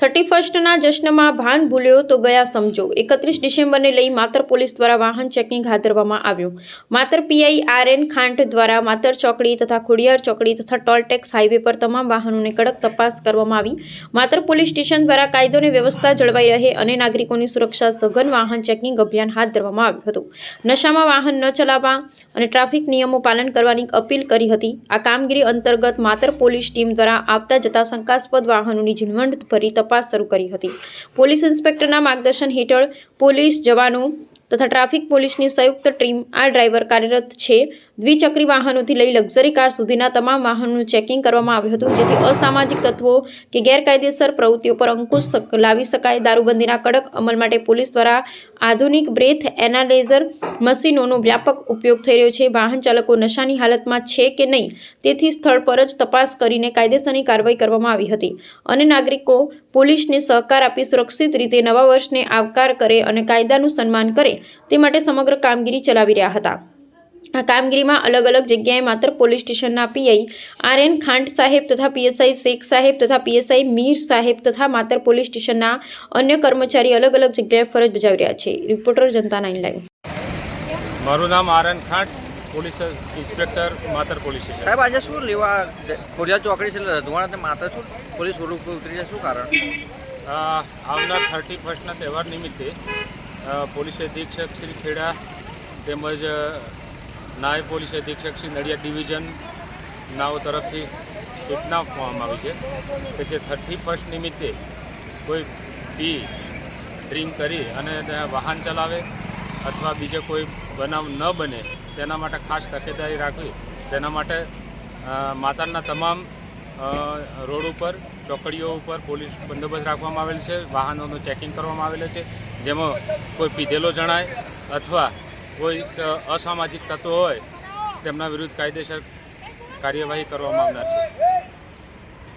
Thirty ફર્સ્ટના જશ્નમાં ભાન ભૂલ્યો તો ગયા સમજો. એકત્રીસ ડિસેમ્બરને લઈ માતર પોલીસ દ્વારા વાહન ચેકિંગ હાથ ધરવામાં આવ્યું. Matar PI R N Khant દ્વારા માતર ચોકડી તથા ખોડિયાર ચોકડી તથા ટોલટેક્સ હાઈવે પર તમામ વાહનોની કડક તપાસ કરવામાં આવી. માતર પોલીસ સ્ટેશન દ્વારા કાયદો અને વ્યવસ્થા જળવાઈ રહે અને નાગરિકોની સુરક્ષા સઘન વાહન ચેકિંગ અભિયાન હાથ ધરવામાં આવ્યું હતું. નશામાં વાહન ન ચલાવવા અને ટ્રાફિક નિયમો પાલન કરવાની અપીલ કરી હતી. આ કામગીરી અંતર્ગત માતર પોલીસ ટીમ દ્વારા આવતા જતા શંકાસ્પદ વાહનોની ઝીણવટભરી તપાસ શરૂ કરી હતી. પોલીસ ઇન્સ્પેક્ટરના માર્ગદર્શન હેઠળ પોલીસ જવાનો તથા ટ્રાફિક પોલીસની સંયુક્ત ટીમ આ ડ્રાઈવર કાર્યરત છે. દ્વિચક્રી વાહનોથી લઈ લક્ઝરી કાર સુધીના તમામ વાહનોનું ચેકિંગ કરવામાં આવ્યું હતું, જેથી અસામાજિક તત્વો કે ગેરકાયદેસર પ્રવૃત્તિઓ પર અંકુશ લાવી શકાય. દારૂબંધીના કડક અમલ માટે પોલીસ દ્વારા આધુનિક બ્રેથ એનાલાઇઝર મશીનોનો વ્યાપક ઉપયોગ થઈ રહ્યો છે. વાહન ચાલકો નશાની હાલતમાં છે કે નહીં તેથી સ્થળ પર જ તપાસ કરીને કાયદેસરની કાર્યવાહી કરવામાં આવી હતી. અને નાગરિકો પોલીસને સહકાર આપી સુરક્ષિત રીતે નવા વર્ષને આવકાર કરે અને કાયદાનું સન્માન કરે તે માટે સમગ્ર કામગીરી ચલાવી રહ્યા હતા. આ કામગીરીમાં અલગ અલગ જગ્યાએ માત્ર પોલીસ સ્ટેશનના પીઆઈ આર એન ખાંટ સાહેબ તથા પીએસઆઈ શેખ સાહેબ તથા પીએસઆઈ મીર સાહેબ તથા માત્ર પોલીસ સ્ટેશનના અન્ય કર્મચારી અલગ અલગ જગ્યાએ ફરજ બજાવી રહ્યા છે. રિપોર્ટર જનતા નાઇન લાઈવ મારું નામ R N Khant police inspector Matar police station. સાહેબ આજે શું લેવા ખોડિયા ચોકડી છે રધવાણા માત્ર શું પોલીસ ઉપર ઉતરી છે શું કારણ? આવનાર થર્ટી ફર્સ્ટના તહેવાર નિમિત્તે પોલીસ અધિક્ષક શ્રી ખેડા તેમજ નાયબ પોલીસ અધિક્ષક શ્રી નડિયાદ ડિવિઝન નાઓ તરફથી સૂચના આપવામાં આવી છે કે જે થર્ટી ફર્સ્ટ નિમિત્તે કોઈ પી ડ્રિંક કરી અને વાહન ચલાવે અથવા બીજો કોઈ બનાવ ન બને, તેના માટે ખાસ તકેદારી રાખવી, તેના માટે માતાના તમામ રોડ ઉપર, ચોકડીઓ ઉપર પોલીસ બંદોબસ્ત રાખવામાં આવેલ છે, વાહનોનું ચેકિંગ કરવામાં આવેલું છે જેમાં કોઈ પીધેલો જણાય અથવા કોઈ અસામાજિક તત્વો હોય, તેમના વિરુદ્ધ કાયદેસર કાર્યવાહી કરવામાં આવનાર છે.